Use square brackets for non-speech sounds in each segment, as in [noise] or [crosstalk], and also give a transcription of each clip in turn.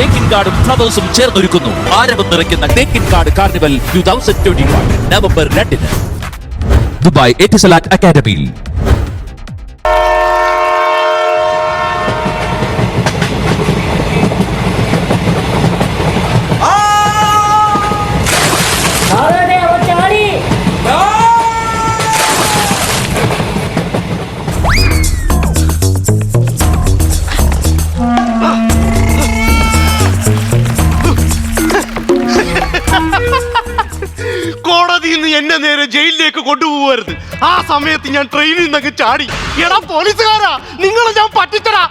തേക്കിൻ കാർഡും ഫ്ലവേഴ്സും ചേർന്നൊരുക്കുന്നു. ആരവം നിറയ്ക്കുന്ന തേക്കിൻ card carnival two thousand twenty one November രണ്ടിന്. ദുബായ് എറ്റിസലാറ്റ് അക്കാദമിയിൽ. ജയിലിലേക്ക് കൊണ്ടുപോകരുത് ആ സമയത്ത് ഞാൻ ട്രെയിനിൽ നിന്നൊക്കെ ചാടി. എടാ പോലീസുകാരാ നിങ്ങളെ ഞാൻ പറ്റിച്ചടാ.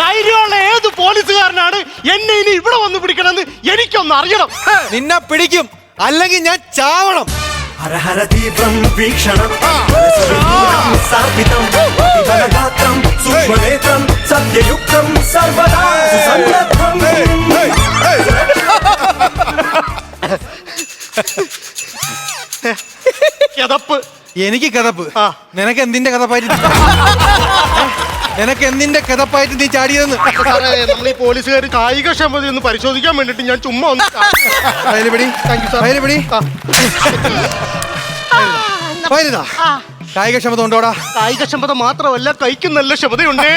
ധൈര്യമുള്ള ഏത് പോലീസുകാരനാണ് എന്നെ ഇനി ഇവിടെ വന്ന് പിടിക്കണമെന്ന് എനിക്കൊന്ന് അറിയണം. നിന്നെ പിടിക്കും. അല്ലെങ്കിൽ ഞാൻ ചാവണം. ഹരഹര ദീപം വീക്ഷണം. എനിക്ക് കിതപ്പ് ആ. നിനക്ക് എന്തിന്റെ കഥപ്പായിട്ട് നിനക്ക് എന്തിന്റെ കിതപ്പായിട്ട് നീ ചാടിയതെന്ന്? സാറേ നമ്മൾ ഈ പോലീസുകാർ കായിക ക്ഷമത ഒന്ന് പരിശോധിക്കാൻ വേണ്ടിട്ട് ഞാൻ ചുമ്മാ ഒന്ന് ചാടി. ഫയൽ പിടി Thank you, sir. ഫയൽ പിടി ഫയലിതാ കായികക്ഷമത ഉണ്ടോടാ? കായിക ക്ഷമത മാത്രമല്ല കൈക്കും നല്ല ക്ഷമതയുണ്ടേ.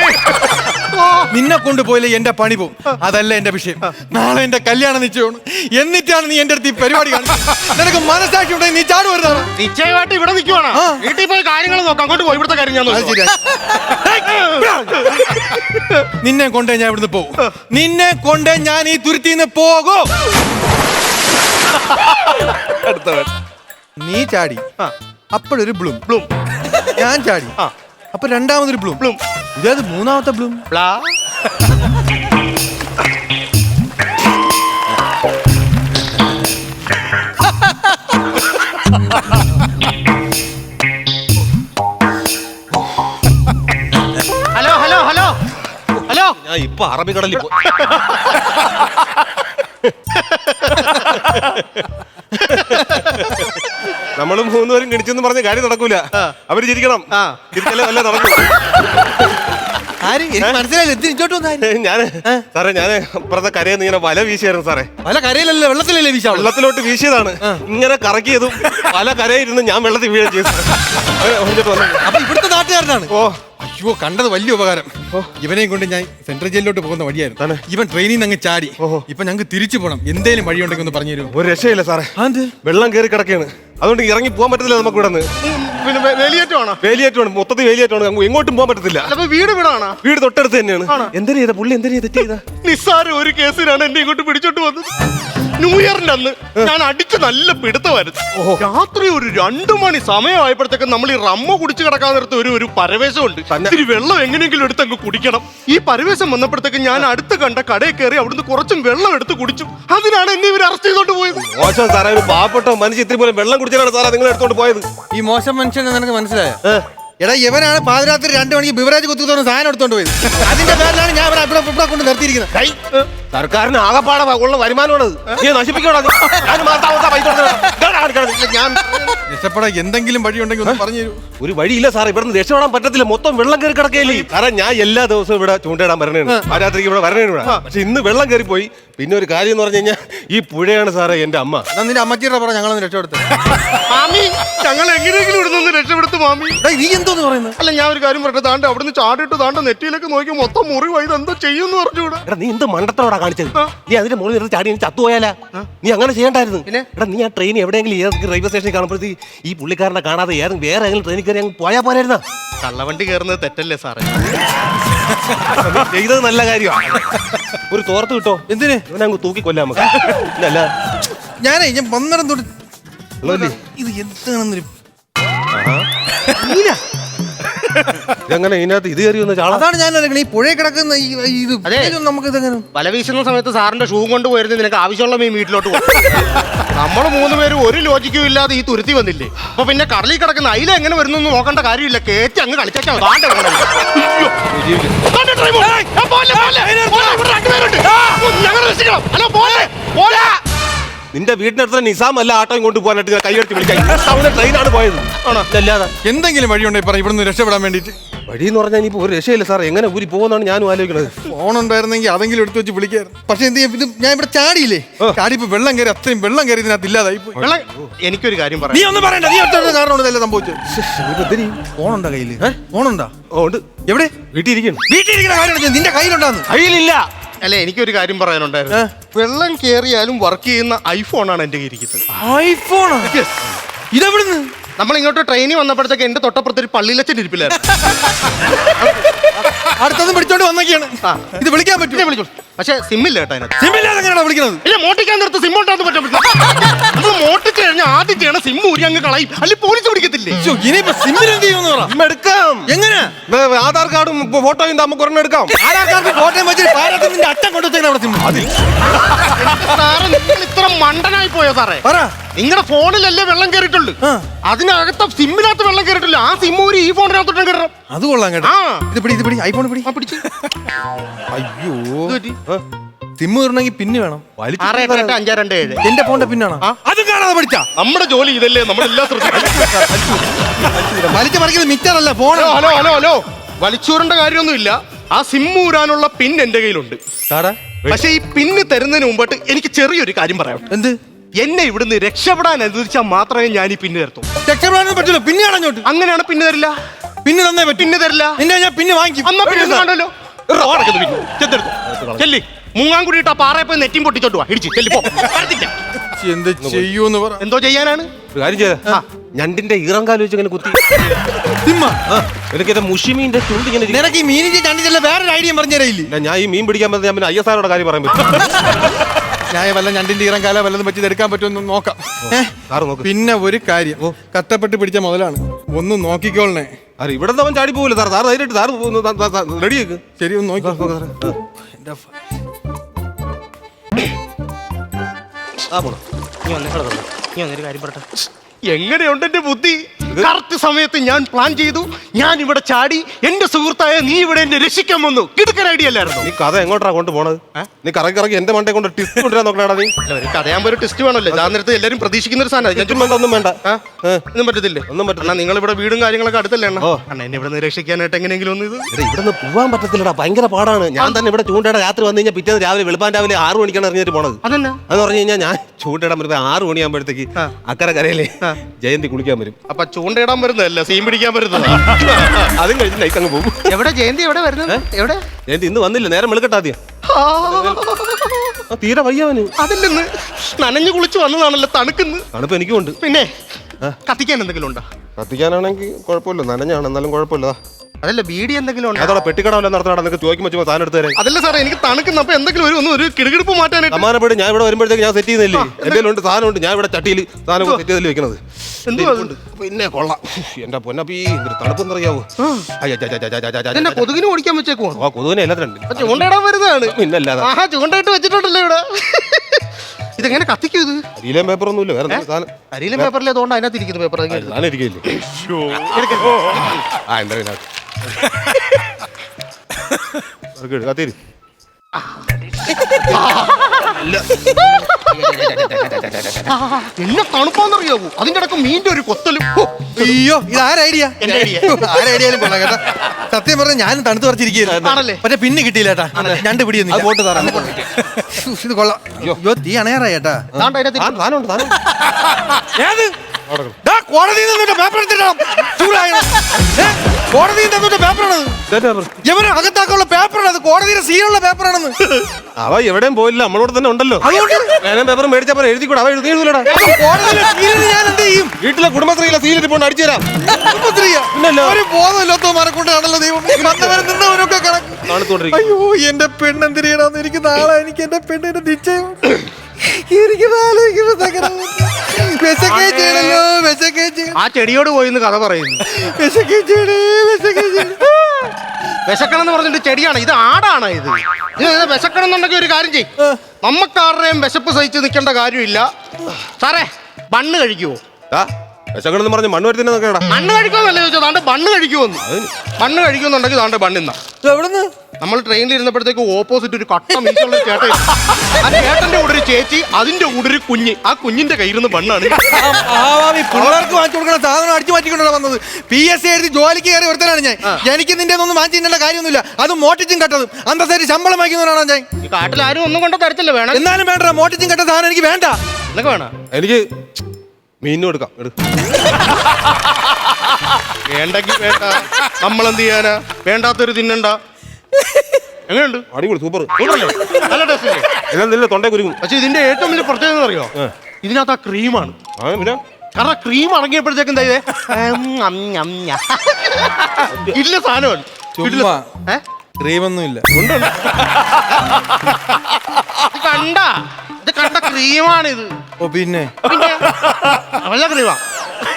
നിന്നെ കൊണ്ടുപോയില്ലേ എന്റെ പണി പോവും. അതല്ല എന്റെ വിഷയം. നാളെ എന്റെ കല്യാണം നിശ്ചയമാണ്. എന്നിട്ടാണ് നീ എന്റെ അടുത്ത് ഈ പരിപാടി കാണുന്നത്. നിനക്ക് മനസ്സാക്ഷി ഉണ്ടെങ്കിൽ നീ ചാടു വരുന്നതാണ്. നിശ്ചയമായിട്ട് ഇവിടെ നിൽക്കുവാണ്. വീട്ടിൽ പോയി കാര്യങ്ങൾ നോക്കാം. അങ്ങോട്ട് പോയി ഇവിടുത്തെ കാര്യം ഞാൻ. നിന്നെ കൊണ്ടേ ഞാൻ ഇവിടുന്ന് പോകും. നിന്നെ കൊണ്ടേ ഞാൻ ഈ തുരുത്തിന്ന് പോകും. നീ ചാടി. ആ. അപ്പോഴൊരു ബ്ലൂം ബ്ലൂം. ഞാൻ ചാടി. ആ. അപ്പൊ രണ്ടാമതൊരു ബ്ലൂം. ബ്ലൂം. ഇതേത് മൂന്നാമത്തെ bloom? Blah. Hello hello hello. Hello. ഞാൻ ഇപ്പൊ അറബിക്കടലിൽ പോയി. [laughs] നമ്മൾ മൂന്നുപേരും ഗണിച്ചെന്ന് പറഞ്ഞ കാര്യം നടക്കൂല. അവർ ചിരിക്കണം. ആ. വല്ല നടക്കൂ. ഞാൻ സാറേ ഞാൻ അപ്പുറത്തെ കരയിൽ നിന്ന് ഇങ്ങനെ വല വീശിയായിരുന്നു സാറേ. വല കരയിലല്ലേ? വെള്ളത്തിലല്ലേ വീശ വെള്ളത്തിലോട്ട് വീശിയതാണ്. ഇങ്ങനെ കറക്കിയതും പല കരയിരുന്ന് ഞാൻ വെള്ളത്തിൽ വീഴുകയും ചെയ്തു. അപ്പൊ ഇവിടുത്തെ നാട്ടുകാരനാണ്. ഓ. അയ്യോ കണ്ടത് വലിയ ഉപകാരം. ഇവനെയും കൊണ്ട് ഞാൻ സെൻട്രൽ ജയിലിലോട്ട് പോകുന്ന വഴിയായിരുന്നു. ഇവൻ ട്രെയിനിൽ നിന്ന് അങ്ങ് ചാടി. ഇപ്പൊ ഞങ്ങൾക്ക് തിരിച്ചു പോകണം എന്തേലും വഴിയുണ്ടെങ്കിൽ ഒന്ന് പറഞ്ഞു തരുമോ ഒരു രക്ഷയില്ല സാറേ. വെള്ളം കയറി കിടക്കുകയാണ് അതുകൊണ്ട് ഇറങ്ങി പോകാൻ പറ്റത്തില്ല നമുക്ക് ഇവിടെ പിന്നെ വേലിയേറ്റമാണോ? വേലിയേറ്റമാണ്. മൊത്തത്തിൽ വേലിയേറ്റമാണ്. എങ്ങോട്ടും പോകാൻ പറ്റത്തില്ല. അപ്പൊ വീട് വിടാണോ? വീട് തൊട്ടടുത്ത് തന്നെയാണ്. എന്തിനാ പുള്ളി എന്തിനാ ചെയ്ത ചെയ്ത? നിസ്സാര ഒരു കേസിനാണ് എന്നെ ഇങ്ങോട്ട് പിടിച്ചോട്ട് വന്നത്. ന്യൂ ഇയറിന്റെ അന്ന് ഞാൻ അടിച്ച് നല്ല പിടുത്തമായിരുന്നു രാത്രി ഒരു രണ്ടു മണി സമയമായപ്പോഴത്തേക്ക് നമ്മൾ ഈ റമ്മ കുടിച്ച് കിടക്കാൻ നേരത്തെ ഒരു ഒരു പരവേശമുണ്ട്. ഇത്തിരി വെള്ളം എങ്ങനെയെങ്കിലും എടുത്ത് അങ്ങ് കുടിക്കണം. ഈ പരവേശം വന്നപ്പോഴത്തേക്ക് ഞാൻ അടുത്ത് കണ്ട കടയിൽ കയറി അവിടുന്ന് കുറച്ചും വെള്ളം എടുത്ത് കുടിച്ചു. അതിനാണ് എന്നെ ഇവർ അറസ്റ്റ് ചെയ്തോണ്ട് പോയത്. മോശം സാറേ ഒരു പാവപ്പെട്ട മനുഷ്യ ഇത്തിരി പോലെ വെള്ളം കുടിച്ചാണ് സാറേ നിങ്ങൾ എടുത്തോണ്ട് പോയത്. ഈ മോശം മനുഷ്യൻ നിനക്ക് മനസ്സിലായോ? എടാ ഇവനാണ് പാതിരാത്രി രണ്ടു മണിക്ക് ബിവറേജ് കുത്തിക്കുന്ന സാധനം എടുത്തോണ്ട് പോയത്. അതിന്റെ പേരിലാണ് ഞാൻ ഇവിടെ ഇവിടെ കൊണ്ട് നിർത്തിയിരിക്കുന്നത്. സർക്കാരിന് ആകപ്പാടെ ഉള്ള വരുമാനമാണത്. നീ നശിപ്പിക്കണോ ഞാൻ പൈസ ഞാൻ രക്ഷപ്പെടാൻ എന്തെങ്കിലും വഴിയുണ്ടെങ്കിൽ ഒന്ന് പറഞ്ഞു തരൂ. ഒരു വഴിയില്ല സാർ ഇവിടെ നിന്ന് രക്ഷപ്പെടാൻ പറ്റത്തില്ല. മൊത്തം വെള്ളം കയറി കിടക്കേലി കാരണം ഞാൻ എല്ലാ ദിവസവും ഇവിടെ ചൂണ്ടയിടാൻ വരണേ ആ. രാത്രിക്ക് ഇവിടെ വരണേ ഇവിടെ. പക്ഷെ ഇന്ന് വെള്ളം കയറി പോയി പിന്നെ ഒരു കാര്യം എന്ന് പറഞ്ഞു കഴിഞ്ഞാൽ ഈ പുഴയാണ് സാറേ എന്റെ അമ്മ. നിന്റെ അമ്മച്ചിയുടെ പറ ഞങ്ങളൊന്ന് രക്ഷപ്പെടുത്തു. മാമി ഞങ്ങൾ എങ്ങനെയെങ്കിലും ഇവിടെ നിന്ന് രക്ഷപ്പെടുത്തു മാമി. നീ എന്തോന്ന് പറയുന്നത് അല്ല ഞാൻ ഒരു കാര്യം പറഞ്ഞു താണ്ട് അവിടുന്ന് ചാടിട്ട് താണ്ട് നെറ്റിയിലേക്ക് നോക്കി മൊത്തം മുറിവായി ഇത് എന്തോ ചെയ്യുമെന്ന് പറഞ്ഞുകൂടാ. എടാ നീ എന്ത് മണ്ടത്തോടാ കാണിച്ചത്. നീ അതിന്റെ മുകളിൽ നിന്ന് ചാടി ചത്തുപോയാലാ? നീ അങ്ങനെ ചെയ്യണ്ടായിരുന്നു. എടാ നീ ആ ട്രെയിൻ എവിടെയെങ്കിലും ഏതെങ്കിലും റെയിൽവേ സ്റ്റേഷനിൽ കാണുമ്പോഴത്തേക്ക് ഈ പുള്ളിക്കാരനെ കാണാതെ ഏതെങ്കിലും വേറെ ഏതെങ്കിലും ട്രെയിനിൽ കയറി അങ്ങ് പോയാ പോരായിരുന്നാ? കള്ളവണ്ടി കയറുന്നത് തെറ്റല്ലേ സാറേ? ചെയ്തത് നല്ല കാര്യമാണ് ഒരു തോർത്ത് കിട്ടോ? എന്തിന്? അങ്ങ് തൂക്കി കൊല്ലാം നമുക്ക് ഞാനേ ഞാൻ പന്നരം തൊട്ട് ഇത് എന്താണെന്നൊരു ഇതെങ്ങനെ ഇതിനകത്ത് ഇത് കയറി ഒന്ന് ചാള? അതാണ് ഞാൻ. ഈ പുഴയിൽ കിടക്കുന്ന ഈ ഈ ഇത് അതെ. ഇതൊന്നും നമുക്ക് ഇതെങ്ങനെ? വല വീശുന്ന സമയത്ത് സാറിന്റെ ഷൂ കൊണ്ട് പോയിരുന്നു നിനക്ക് ആവശ്യമുള്ള മീൻ വീട്ടിലോട്ട് പോകും നമ്മൾ മൂന്ന് പേരും ഒരു ലോജിക്കും ഇല്ലാതെ ഈ തുരുത്തി വന്നില്ലേ? അപ്പൊ പിന്നെ കടലിൽ കിടക്കുന്ന അയില എങ്ങനെ വരുന്നു എന്ന് നോക്കേണ്ട കാര്യമില്ല. കേറ്റി അങ്ങ് കളിച്ചാൽ ഞങ്ങൾ രക്ഷിക്കണം. ഹലോ പോലെ പോലെ നിന്റെ വീടിനടുത്ത് നിസാം അല്ല ആട്ടം കൊണ്ട് പോകാനായിട്ട് ഞാൻ കൈയടിച്ച് വിളിക്കാൻ. ട്രെയിനാണ് പോയത്. ആണോ? അല്ലാതെ എന്തെങ്കിലും വഴിയുണ്ടെങ്കിൽ പറ ഇവിടുന്ന് രക്ഷപ്പെടാൻ വേണ്ടിട്ട് വഴി എന്ന് പറഞ്ഞാൽ ഇനിയിപ്പോ ഒരു രക്ഷയില്ല സാർ എങ്ങനെ ഊരി പോകുന്നതാണ് ഞാനും ആലോചിക്കുന്നത് ഫോൺ ഉണ്ടായിരുന്നെങ്കിൽ അതെങ്കിലും എടുത്തു വെച്ച് വിളിക്കായിരുന്നു. പക്ഷെ എന്ത് ചെയ്യും? ഇത് ഞാൻ ഇവിടെ ചാടിയില്ലേ? ചാടി ഇപ്പൊ വെള്ളം കയറി അത്രയും വെള്ളം കയറി ഇതിനകത്ത് ഇല്ലാതായി പോയി. എനിക്കൊരു കാര്യം നീ പറയാം ഒന്നും പറയണ്ട. നീ ഒറ്റ കാരണം ഇതെല്ലാം സംഭവിച്ചത്. ഫോണുണ്ടോ കയ്യിൽ? ഫോണുണ്ടോ? ഓ ഉണ്ട്. എവിടെ? വീട്ടിൽ ഇരിക്കുന്നു. വീട്ടിലിരിക്കുന്ന കാര്യം നിന്റെ കയ്യിലുണ്ടാന്ന് കയ്യിലില്ല. അല്ലെ എനിക്കൊരു കാര്യം പറയാനുണ്ടായിരുന്നു. വെള്ളം കേറിയാലും വർക്ക് ചെയ്യുന്ന ഐഫോൺ ആണ് എന്റെ ഇരിക്കുന്നത്. ഐഫോണോ ഇതെവിടുന്ന്? നമ്മൾ ഇങ്ങോട്ട് ട്രെയിനിൽ വന്നപ്പോഴത്തേക്ക് എന്റെ തൊട്ടപ്പുറത്ത് ഒരു പള്ളിയിലച്ചൻ ഇരിപ്പില്ലായിരുന്നു. അടുത്തത് പിടിച്ചോണ്ട് വന്നൊക്കെയാണ്. ഇത് വിളിക്കാൻ പറ്റും പിന്നെ വിളിച്ചു പക്ഷെ സിമ്മില്ല കേട്ടോ അതിനകത്ത്. സിമ്മില്ലാതെ എങ്ങനെയാണ് വിളിക്കുന്നത് ഇല്ല മോട്ടിക്കാൻ നേരത്ത് സിം ഉണ്ടാകുന്ന പറ്റും അത് മോട്ടിച്ച് കഴിഞ്ഞാൽ ആദ്യം ചെയ്യണം സിം ഊരി അങ്ങ് കളയും. അല്ലെങ്കിൽ പോലീസ് പിടിക്കത്തില്ലേ? ശ്ശോ, ഇനിയിപ്പോ സിമ്മിൽ എന്ത് ചെയ്യുമെന്ന് പറ. സിം എടുക്കാം. എങ്ങനെ? ആധാർ കാർഡും ഫോട്ടോയും നമുക്ക് ഒരെണ്ണം എടുക്കാം. ആധാർ കാർഡ് ഫോട്ടോയും വെച്ച് പാരത്തിന്റെ അറ്റം കൊണ്ടുവച്ചേക്കണം അവിടെ സിം. സാറേ നിങ്ങൾ ഇത്ര മണ്ടനായി പോയോ സാറേ? പറ. നിങ്ങളുടെ ഫോണിലല്ലേ വെള്ളം കയറിയിട്ടുള്ളു ആ. അതിനകത്ത് സിമ്മിനകത്ത് വെള്ളം കയറിയിട്ടില്ല ആ സിം ഊരി ഈ ഫോണിനകത്തോട്ട് കയറും അത് കൊള്ളാം കേട്ടോ. ആ. ഇത് പിടി ഇത് പിടി. ഐഫോൺ പിടി. ആ പിടിച്ച്. അയ്യോ. ഇത് പറ്റി. സിം തീർന്നെങ്കിൽ പിന്നെ വേണം. ആറ് എട്ട് എട്ട് അഞ്ച് രണ്ട് ഏഴ്. എന്റെ ഫോണിന്റെ പിന്നാണോ? അതും കാണാതെ പഠിച്ചാ? നമ്മുടെ ജോലി ഇതല്ലേ നമ്മളെല്ലാം ശ്രദ്ധിക്കണം [laughs] വലിച്ചു മറിക്കുന്നത് മിറ്റർ അല്ല phone hello hello hello hello. വലിച്ചൂരേണ്ട കാര്യമൊന്നുമില്ല. ആ സിം ഊരാനുള്ള പിൻ എന്റെ കയ്യിലുണ്ട്. പക്ഷെ ഈ പിന്ന് തരുന്നതിന് മുമ്പിട്ട് എനിക്ക് ചെറിയൊരു കാര്യം പറയാം. എന്ത്? എന്നെ ഇവിടുന്ന് രക്ഷപ്പെടാൻ അനുവദിച്ചാൽ മാത്രമേ ഞാൻ ഈ പിന്ന് തരത്തു രക്ഷപ്പെടാനൊന്നും പറ്റില്ല പിന്നെ അങ്ങോട്ട് അങ്ങനെയാണ് പിന്ന് തരില്ല. പിന്നെ തന്നേ പറ്റും. പിന്നെ തരില്ല. നിന്റെ ഞാൻ പിന്നെ വാങ്ങിക്കും. അന്നാ പിന്നെ ഇത് ചെത്തെടുത്തു ചെല്ലി. പാറയെ പോയി നെറ്റിയും പൊട്ടിച്ചോട്ട് വാ ഇടിച്ച്. ചെല്ലി പോ. വരത്തില്ല. എന്ത് ചെയ്യൂന്ന് പറ. എന്തോ ചെയ്യാനാണ്? ഒരു കാര്യം ചെയ്ത ഞണ്ടിന്റെ ഈറം കാൽ വെച്ച് ഇങ്ങനെ കുത്തി. മുഷിമീന്റെ ചുണ്ട് ഇങ്ങനെ. നിനക്ക് ഈ മീനിന്റെ ചണ്ടിച്ചല്ല വേറൊരു ഐഡിയ പറഞ്ഞു തരയില്ലേ ഇല്ല, ഞാൻ ഈ മീൻ പിടിക്കാൻ പറ്റുന്ന ഞാൻ പിന്നെ ഐ എസ് ആറോടെ കാര്യം പറയാൻ പറ്റും. ഞാൻ വല്ല ഞണ്ടിന്റെ ഈറം കാല വല്ലതും വെച്ച് എടുക്കാൻ പറ്റുമെന്ന് നോക്കാം. ഏ? സാറ് നോക്ക്. പിന്നെ ഒരു കാര്യം. കത്തപ്പെട്ട് പിടിച്ച മുതലാണ്. ഒന്ന് നോക്കിക്കോളണേ. അരെ ഇവിടെ അവൻ ചാടി പോകില്ല സാർ സാർ ധൈര്യമായിട്ട് സാർ റെഡി ആക്ക്. ശരി ഒന്ന് നോക്കി. ആ. പോണം. നീ വന്നേ, ഇവിടെ വന്നേ. നീ വന്നൊരു കാര്യം പറട്ടെ എങ്ങനെയുണ്ട് എന്റെ ബുദ്ധി? കറക്റ്റ് സമയത്ത് ഞാൻ പ്ലാൻ ചെയ്തു. ഞാൻ ഇവിടെ ചാടി. എന്റെ സുഹൃത്തായ നീ ഇവിടെ എന്നെ രക്ഷിക്കാൻ വന്നു. കിടുക്കൻ ഐഡിയ അല്ലായിരുന്നു? നീ കഥ എങ്ങോട്ടാ കൊണ്ട് പോണത് നീ കറങ്ങി കറങ്ങി എന്റെ മണ്ടേ കൊണ്ട് ടിസ്റ്റ് കൊണ്ടുവരാൻ നോക്കണാടാ നീ. ഒരു ഒരു ടെസ്റ്റ് വേണമല്ലോ. ഞാൻ നേരത്തെ എല്ലാവരും പ്രതീക്ഷിക്കുന്ന ഒരു സാധനം. ഞാൻ ഒന്നും വേണ്ട. ഒന്നും പറ്റത്തില്ലേ? ഒന്നും പറ്റില്ല. നിങ്ങൾ ഇവിടെ വീടും കാര്യങ്ങളൊക്കെ അടുത്തല്ലേ അണ്ണാ? ഓ. അണ്ണാ എന്നെ ഇവിടെ നിന്ന് രക്ഷിക്കാനായിട്ട് എങ്ങനെയെങ്കിലും ഒന്ന് ഇത്? ഇവിടെ ഇവിടുന്ന് പോവാൻ പറ്റത്തില്ലടാ. ഭയങ്കര പാടാണ്. ഞാൻ തന്നെ ഇവിടെ ചൂണ്ടയുടെ രാത്രി വന്നു കഴിഞ്ഞാൽ പിറ്റേന്ന് രാവിലെ വെളുപ്പാൻ രാവിലെ ആറ് മണിക്കാണ് ഇറങ്ങിയിട്ട് പോണത്. അതെന്നാ. എന്ന് പറഞ്ഞു കഴിഞ്ഞാൽ ഞാൻ ചൂണ്ടയുടെ ആറ് മണിയാകുമ്പോഴത്തേക്ക്. അക്കരെ കരയിലെ ജയന്തി കുളിക്കാൻ വരും. അപ്പൊ ചൂണ്ടയിടാൻ വരുന്നതല്ല? സീൻ പിടിക്കാൻ വരുന്നത്. അതും കഴിഞ്ഞ് നൈറ്റ് അങ്ങ് പോകും. എവിടെ ജയന്തി എവിടെ വരുന്നത് എവിടെ? ജയന്തി ഇന്ന് വന്നില്ല നേരം വെളുക്കട്ടാദ്യം ആ, ആ, തീരെ വയ്യവന് അതില്ലെന്ന്. നനഞ്ഞു കുളിച്ച് വന്നതാണല്ലോ തണുക്കുന്ന് തണുപ്പ് എനിക്കും ഉണ്ട്. പിന്നെ കത്തിക്കാൻ എന്തെങ്കിലും ഉണ്ടോ? കത്തിക്കാനാണെങ്കിൽ കുഴപ്പമില്ല. നനഞ്ഞാണ് എന്നാലും കുഴപ്പമില്ല. ദാ. അതല്ല ബീഡി എന്തെങ്കിലും ഉണ്ടോ അതോടെ പെട്ടിക്കട വല്ല നടത്തണം നിനക്ക് ചോദിക്കുമ്പോൾ വെച്ചുമ്പോൾ സാധനം എടുത്ത് തരാം അതല്ല സാറേ എനിക്ക് തണുക്കുന്ന അപ്പൊ എന്തെങ്കിലും ഒരു ഒന്ന് ഒരു കിടുകിടുപ്പ് മാറ്റാനായിട്ട് സമാനപ്പെട്ട് ഞാൻ ഇവിടെ വരുമ്പോഴത്തേക്ക് ഞാൻ സെറ്റ് ചെയ്യുന്നില്ലേ എന്തെങ്കിലും ഉണ്ട് സാധനം ഉണ്ട് ഞാൻ ഇവിടെ ചട്ടിയിൽ സാധനം സെറ്റ് ചെയ്തല്ലേ വെക്കുന്നത് എന്തുവാ അത്? പിന്നെ കൊള്ളാം എന്റെ പൊന്നപ്പീ ഒരു തണുപ്പെന്ന് അറിയാവോ എന്നെ കൊതുകിന് ഓടിക്കാൻ വെച്ചേക്കോ ആ കൊതുകിനെ എല്ലാത്തിനുണ്ട് ചൂണ്ടയിടാൻ വരുന്നതാണ് പിന്നല്ലാതെ ആഹാ ചൂണ്ടയിട്ട് വെച്ചിട്ടുണ്ടല്ലോ ഇവിടെ ഇതെങ്ങനെ കത്തിക്കൂ ഇത് അരിയിലേം പേപ്പർ ഒന്നുമില്ല വേറെ എന്തെങ്കിലും സാധനം അരിയിലും പേപ്പറിൽ അതുകൊണ്ട് അതിനകത്ത് ഇരിക്കുന്ന പേപ്പർ സാധനം ഇരിക്കില്ലേ ആ എന്താ പിന്നെ കത്തിരി. എന്നെ തണുപ്പാന്നറിയാവൂ. അതിന്റെ ഇടയ്ക്ക് മീന്റെ ഒരു കൊത്തലും. ഹോ, അയ്യോ ഇത് ആരൈഡിയ എന്റെ idea. ആര ഐഡിയാലും കൊള്ളാം കേട്ടോ. സത്യം പറഞ്ഞ ഞാനും തണുത്ത് പറിച്ചിരിക്കുന്നു ആണല്ലേ? പക്ഷെ പിന്നെ കിട്ടിയില്ല ചേട്ടാ രണ്ട് പിടിയൊന്നും അത് പോട്ട് തരാം. ഇത് കൊള്ളാം. അയ്യോ. തീ അണയാറായി ചേട്ടാ ദാണ്ട് അതിനകത്ത്? ഇരിക്കുന്നു. ഉണ്ട് സാധനം ഏത്? ദാ, കോടതിയിൽ നിന്നിട്ട് പേപ്പർ എടുത്തിട്ടാണ് കോടതിയിൽ നിന്നിട്ട് പേപ്പറാണ് എവരെ അകത്താക്കാനുള്ള പേപ്പറാണ് അത് കോടതിയുടെ സീലുള്ള പേപ്പറാണെന്ന് അവ എവിടെയും പോയില്ല നമ്മളോട് തന്നെ ഉണ്ടല്ലോ. അതുകൊണ്ട് വേണം പേപ്പർ മേടിച്ചപ്പോ എഴുതി കൂടെ അവ എഴുതി എഴുതൂലടാ. അപ്പൊ കോടതിയിലെ സീലിന് ഞാൻ എന്ത് ചെയ്യും? വീട്ടിലെ കുടുംബശ്രീയിലെ സീലിൽ പോണ്ട് അടിച്ചു തരാം. ഒരു ബോധമില്ലാത്തവന്മാരെ കൊണ്ടാണല്ലോ ദൈവം. വന്നവരെ നിന്നവരൊക്കെ കണക്ക്. അയ്യോ എന്റെ പെണ്ണെന്തിനാന്ന് എനിക്ക് നാളെ എനിക്ക് എന്റെ പെണ്ണിന്റെ നിശ്ചയം. ആ ചെടിയോട് പോയി കഥ പറയുന്നു. [laughs] വിശക്കണം എന്ന് പറഞ്ഞിട്ട് ചെടിയാണ്. ഇത് ആടാണ് ഇത്. വിശക്കണം എന്നുണ്ടെങ്കിൽ ഒരു കാര്യം ചെയ്യും. നമ്മക്കാരുടെയും വിശപ്പ് സഹിച്ച് നിൽക്കേണ്ട കാര്യമില്ല. സാറേ ബണ്ണ് കഴിക്കുവോ? വിശക്കണെന്ന് പറഞ്ഞ് മണ്ണ് വരുത്തി മണ്ണ് കഴിക്കുമെന്നല്ലേ ചോദിച്ചോ താണ്ട് ബണ്ണ് കഴിക്കുമെന്ന്. ബണ്ണ് കഴിക്കുമെന്നുണ്ടെങ്കിൽ താണ്ട് ബണ്ണിന്ന എവിടുന്ന്? നമ്മൾ ട്രെയിനിൽ ഇരുന്നപ്പോഴത്തേക്ക് ഓപ്പോസിറ്റ് ഒരു കട്ട മീശുള്ള ചേട്ടൻ. ആ ചേട്ടന്റെ കൂടെ ഒരു ചേച്ചി അതിന്റെ കൂടെ ഒരു കുഞ്ഞ്. ആ കുഞ്ഞിന്റെ കയ്യിൽ നിന്ന് മണ്ണാണ് ആവാമി പിള്ളേർക്ക് വാങ്ങിച്ചു കൊടുക്കണ സാധനം അടിച്ചു മാറ്റിക്കൊണ്ടാണ് വന്നത്? പി എസ് സി എഴുതി ജോലിക്ക് കയറി ഒരുത്തനാണ് ഞാൻ. എനിക്ക് നിന്റെ ഒന്നും വാങ്ങിച്ചു തിന്നേണ്ട കാര്യമൊന്നുമില്ല. അത് മോട്ടിച്ചും കെട്ടതും. അന്തസ്സായിട്ട് ശമ്പളം വാങ്ങിക്കുന്നവരാണ് ഞാൻ? ഈ കാട്ടിൽ ആരും ഒന്നും കൊണ്ട് തരത്തില്ല. വേണം. എന്നാലും വേണ്ട മോട്ടിച്ചും കെട്ട സാധനം എനിക്ക് വേണ്ട. എന്നൊക്കെ വേണം? എനിക്ക് മീനും എടുക്കാം. എടു. വേണ്ടെങ്കിൽ വേണ്ട. നമ്മളെന്ത് ചെയ്യാനാ? വേണ്ടാത്തൊരു തിന്നണ്ട. എങ്ങനെയുണ്ട്? അടിപൊളി സൂപ്പർ. സൂപ്പറല്ലേ? നല്ല ടേസ്റ്റ്? എല്ലാം നില്ല തൊണ്ടേ കുരുങ്ങും. പക്ഷെ ഇതിന്റെ ഏറ്റവും വലിയ പ്രത്യേകത അറിയോ? ഇതിനകത്ത് ആ ക്രീമാണ്. ആ പിന്നെ? കാരണം ക്രീം അടങ്ങിയപ്പോഴത്തേക്കും ഞ. ഇല്ല സാധനമാണ്. ചുമ്മാ. ക്രീമൊന്നും ഇല്ല. ഇത് കണ്ട. ഇത് കണ്ട ക്രീമാണ് ഇത്. ഓ പിന്നെ? പിന്നെ? നല്ല ക്രീമാ.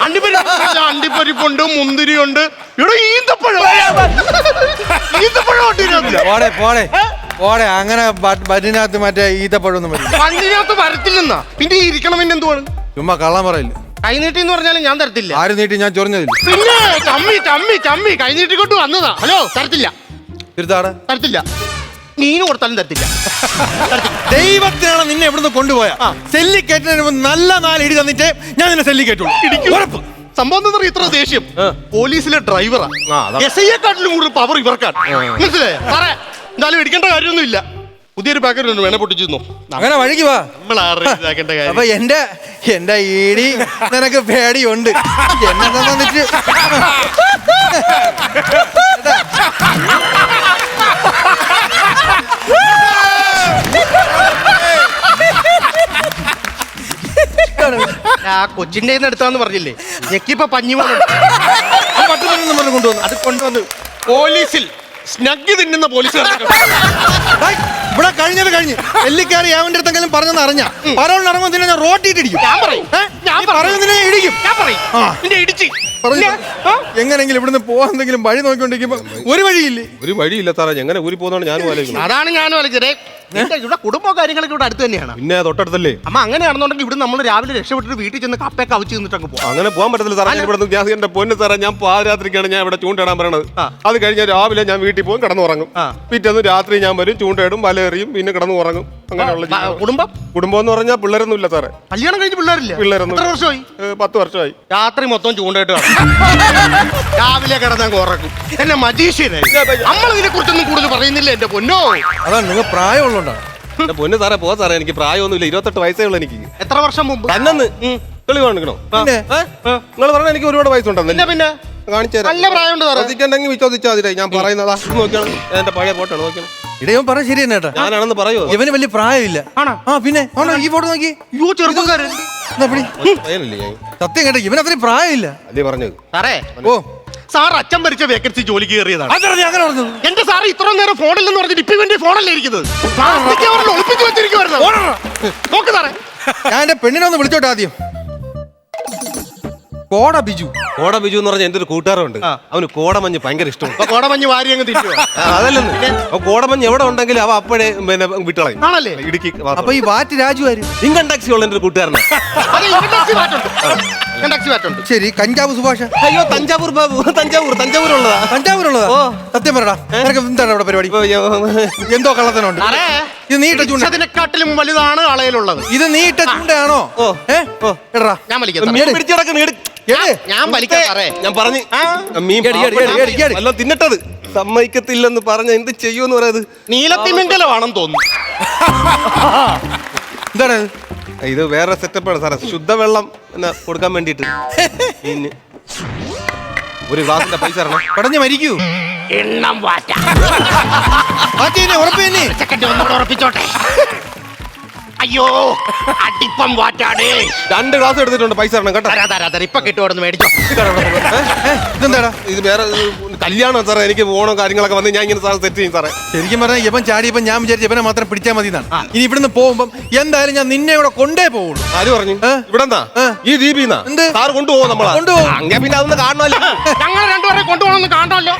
അണ്ടിപ്പരിപ്പ്. അണ്ടിപ്പരിപ്പുണ്ട് മുന്തിരിയുണ്ട്. ഇവിടെ ഈന്തപ്പഴം. ഈന്തപ്പഴം ഉണ്ട് ഇതിനകത്ത്. പോടെ പോടെ. പോടെ അങ്ങനെ ബന്നിനകത്ത് മറ്റേ ഈത്തപ്പഴമൊന്നും വരില്ല. പണ്ടിനകത്ത് വരത്തില്ലെന്നാ? പിന്നെ ഈ പിന്നെ എന്തുവാണ്? ചുമ്മാ കള്ളം പറയില്ല. കൈനീട്ടി എന്ന് പറഞ്ഞാലും ഞാൻ തരത്തില്ല. ആര് നീട്ടി ഞാൻ ചൊറിഞ്ഞതില്ല. പിന്നെ ചമ്മി ചമ്മി ചമ്മി. കൈനീട്ടിക്കൊണ്ട് വന്നതാ. ഹലോ തരത്തില്ല. തിരുത്താടെ. തരത്തില്ല. മീന് കൊടുത്താലും തരത്തില്ല. ദൈവത്തിനാണ് നിന്നെ എവിടുന്ന് കൊണ്ടുപോയ. സെല്ലി കയറ്റുന്നതിന് മുമ്പ് നല്ല നാല് ഇടി തന്നിട്ട് ഞാൻ നിന്നെ സെല്ലി കയറ്റുള്ളൂ ഉറപ്പ്. സംഭവം എന്താ ഇത്ര ദേഷ്യം. പോലീസിലെ ഡ്രൈവറാ. എസ് ഐയെക്കാട്ടിലും കൂടുതൽ പവർ ഇവർക്കാണ്. മനസ്സിലായോ? സാറേ എന്തായാലും ഇടിക്കേണ്ട കാര്യമൊന്നുമില്ല. പുതിയൊരു പാക്കറ്റ് ഉണ്ട് വേണേ പൊട്ടിച്ചിരുന്നു? അങ്ങനെ വഴിക്ക് വാ. നമ്മൾ അപ്പൊ എന്റെ എന്റെ ഈടി നിനക്ക് പേടിയുണ്ട്. എന്നെ സംബന്ധിച്ച് [laughs] ആ കൊച്ചിന്റെ എടുത്താന്ന് പറഞ്ഞില്ലേ? ഞെക്കിപ്പോ പഞ്ഞിമോളുണ്ട് പട്ടുമെന്നും പറഞ്ഞു കൊണ്ടുവന്നു. അത് കൊണ്ടുവന്ന് പോലീസിൽ സ്നഗ്ഗി തിന്നുന്ന പോലീസ് ഇവിടെ കഴിഞ്ഞത് കഴിഞ്ഞ്. എല്ലിക്കാരി അവന്റെ അടുത്തെങ്കിലും പറഞ്ഞെന്ന് അറിഞ്ഞ? പരോളിന് ഇറങ്ങുമ്പോൾ നിന്നെ ഞാൻ റോട്ടിട്ട് ഞാൻ പറയും. ഞാൻ പറയും. പറയുന്നതിനെ ഇടിക്കും. ഞാൻ പറയും. ഇടിച്ച്. പറഞ്ഞു. എങ്ങനെങ്കിലും ഇവിടുന്ന് പോവാൻ എന്തെങ്കിലും വഴി നോക്കിക്കൊണ്ടിരിക്കുമ്പോ ഒരു വഴിയില്ലേ? ഒരു വഴിയില്ല സാറേ. എങ്ങനെ ഊരി പോകുന്നതാണ് ഞാനും ആലോചിക്കുന്നത്. അതാണ് ഞാൻ വലിച്ചത് നിന്റെ ഇവിടെ കുടുംബ കാര്യങ്ങളൊക്കെ ഇവിടെ അടുത്ത് തന്നെയാണ്. പിന്നെ തൊട്ടടുത്തല്ലേ? അമ്മ അങ്ങനെയാണെന്നുണ്ടെങ്കിൽ ഇവിടെ നമ്മൾ രാവിലെ രക്ഷപ്പെട്ടിട്ട് വീട്ടിൽ ചെന്ന് കപ്പയൊക്കെ അവിച്ച് നിന്നിട്ട് അങ്ങ് പോകും അങ്ങനെ പോകാൻ പറ്റത്തില്ല സാറേ. ഞാൻ ഇവിടെ ഞാൻ എന്റെ പൊന്ന് സാറേ ഞാൻ പാതിരാത്രിക്കാണ് ഞാൻ ഇവിടെ ചൂണ്ടയിടാൻ പറയണത്. ആ. അത് കഴിഞ്ഞ രാവിലെ ഞാൻ വീട്ടിൽ പോകും കിടന്നുറങ്ങും. പിറ്റേന്ന് രാത്രി ഞാൻ വരും ചൂണ്ടയിടും വലയെറിയും പിന്നെ കിടന്നു ഉറങ്ങും അങ്ങനെയുള്ള കുടുംബം? കുടുംബം എന്ന് പറഞ്ഞാൽ പിള്ളേരൊന്നും ഇല്ല സാറേ. കല്യാണം കഴിഞ്ഞ് പിള്ളേരില്ല. പിള്ളേരൊന്നും എത്ര വർഷമായി? ഏ, പത്ത് വർഷമായി. രാത്രി മൊത്തം ചൂണ്ടായിട്ട് കാണും രാവിലെ കിടന്നങ്ങ് ഉറക്കും. എന്നെ മജീഷ്യനായി. നമ്മൾ ഇതിനെ കുറിച്ചൊന്നും കൂടുതൽ പറയുന്നില്ല എന്റെ പൊന്നോ? അതാണ് നിങ്ങൾ പ്രായമുള്ളതുകൊണ്ടാണ് എന്റെ പൊന്ന് സാറേ പോ സാറേ എനിക്ക് പ്രായമൊന്നുമില്ല. ഇരുപത്തെട്ട് വയസ്സേ ഉള്ളൂ എനിക്ക്. എത്ര വർഷം മുമ്പ്? തന്നെന്ന്. തെളി കാണിക്കണോ? പിന്നെ? നിങ്ങൾ പറഞ്ഞാൽ എനിക്ക് ഒരുപാട് പിന്നെ വയസ്സുണ്ടെന്നല്ലേ പിന്നെ കാണിച്ചു നല്ല പ്രായമുണ്ട് സാറേ. ശ്രദ്ധിക്കണ്ടെങ്കിൽ വിശ്വസിച്ചാൽ മതി. ഞാൻ പറയുന്നതാ. ഇത് നോക്കിയാണ് എന്റെ പഴയ ഫോട്ടോ നോക്കിയാണ് ഇടയവൻ പറ ശരി തന്നെ കേട്ടാ. ഞാനാണെന്ന് പറയോ ഇവന് വലിയ പ്രായമില്ല. ആണോ? ആ പിന്നെ ആണോ ഈ ഫോട്ടോ നോക്കി. യോ ചെറുപ്പക്കാരൻ. എന്നാ പിടി. പയ്യനല്ലേ ഞാൻ? സത്യം കേട്ടോ ഇവൻ അത്രയും പ്രായമില്ല. അല്ലേ പറഞ്ഞത്. സാറേ ഓ. സാർ അച്ഛൻ ഭരിച്ച വേക്കൻസി ജോലിക്ക് കയറിയതാണ്. അങ്ങനെ പറഞ്ഞത്. എന്റെ സാർ ഇത്ര നേരം ഫോണിൽ എന്ന് പറഞ്ഞിട്ട് ഇപ്പൊ ഇവന്റെ ഫോണല്ലേ ഇരിക്കുന്നത്? പ്ലാസ്റ്റിക് കവറിൽ ഒളിപ്പിച്ച് വെച്ചിരിക്കുവായിരുന്നു? നോക്ക് സാറേ. ഞാൻ എന്റെ പെണ്ണിനെ ഒന്ന് വിളിച്ചോട്ടെ ആദ്യം. കോട ബിജു. കോട ബിജു എന്ന് പറഞ്ഞ എന്റെ ഒരു കൂട്ടുകാരുണ്ട് അവന് കോടമഞ്ഞ് ഭയങ്കര ഇഷ്ടമാണ്. കോടമഞ്ഞ് വാരി അങ്ങ് തിരിച്ചു അതല്ലെന്ന്. അപ്പൊ കോടമഞ്ഞ് എവിടെ ഉണ്ടെങ്കിലും അവ അപ്പോഴേ പിന്നെ വിട്ടളയും. ആണല്ലേ? ഇടുക്കി അപ്പൊ ഈ വാറ്റ് രാജു ആര്? ഇൻകം ടാക്സി ഉള്ള എന്റെ കൂട്ടുകാരനാണ് ശരി കഞ്ചാവ് സുഭാഷ്. അയ്യോ തഞ്ചാവൂർ ബാബു. തഞ്ചാവൂർ തഞ്ചാവൂർ ഉള്ളതാ. തഞ്ചാവൂർ ഉള്ളതാ? ഓ. സത്യം പറടാ നിനക്ക് എന്താണ് ഇവിടെ പരിപാടി? എന്തോ കള്ളത്തനുണ്ട് ഇത് നീട്ട ചൂണ്ട. ഇതിനെക്കാട്ടിലും വലുതാണ് അളയിലുള്ളത്. ഇത് നീട്ട ചൂണ്ടയാണോ? ഓ. ഏ? ഓ. എടാ. ഞാൻ വലിക്കാം പിടിച്ച്. എട്. ഞാൻ ഞാൻ പറഞ്ഞു മീൻ തിന്നിട്ടത്? സമ്മതിക്കത്തില്ലെന്ന് പറഞ്ഞ എന്ത് ചെയ്യുമെന്ന് പറയാത്? നീലത്തിമിംഗലമാണെന്ന് തോന്നുന്നു. [laughs] എന്താണ്? ഇത് വേറെ സെറ്റപ്പാണ് സാറേ. ശുദ്ധവെള്ളം എന്നാ കൊടുക്കാൻ വേണ്ടിട്ട് [laughs] ഒരു ഗ്ലാസിന്റെ പൈസ തരണം. പടഞ്ഞ് മരിക്കൂ. എണ്ണം വാറ്റ. [laughs] ഉറപ്പ് തന്നെ ഉറപ്പിച്ചോട്ടെ. അയ്യോ അടിപ്പം വാറ്റാടേ. രണ്ട് ഗ്ലാസ് എടുത്തിട്ടുണ്ട് പൈസ തരണം കേട്ടോ. തരാ തരാ തരാ. ഇപ്പൊ കിട്ടുവാടുന്ന് മേടിച്ചോ. ഇതെന്താടാ? ഇത് വേറെ കല്യാണം സാറേ എനിക്ക് ഓണം കാര്യങ്ങളൊക്കെ വന്ന് ഞാൻ ഇങ്ങനെ സാർ സെറ്റ് ചെയ്യും സാറേ. ശരിക്കും പറഞ്ഞാൽ ഇവൻ ചാടിയപ്പോൾ ഞാൻ വിചാരിച്ചു ഇവനെ മാത്രം പിടിച്ചാൽ മതി എന്നാണ്. ഇനി ഇവിടുന്ന് പോകുമ്പോൾ എന്തായാലും ഞാൻ നിന്നെ ഇവിടെ കൊണ്ടേ പോവുള്ളൂ. ആര് പറഞ്ഞു? ഏ? ഇവിടെ എന്താ ഈ ദീപിന്നാ എന്ത്? സാർ കൊണ്ടുപോകും നമ്മളെ? കൊണ്ടുപോകും. അങ്ങനെ പിന്നെ അതൊന്ന് കാണണമല്ലോ. ഞങ്ങൾ രണ്ടുപേരെ കൊണ്ടുപോകണമെന്ന് കാണണമല്ലോ.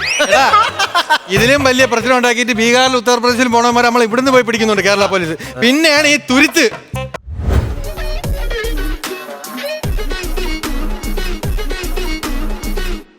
ഇതിലും വലിയ പ്രശ്നം ഉണ്ടാക്കിയിട്ട് ബീഹാറിൽ ഉത്തർപ്രദേശിൽ പോണവന്മാർ നമ്മൾ ഇവിടുന്ന് പോയി പിടിക്കുന്നുണ്ട് കേരള പോലീസ്. പിന്നെയാണ് ഈ തുരുത്ത്.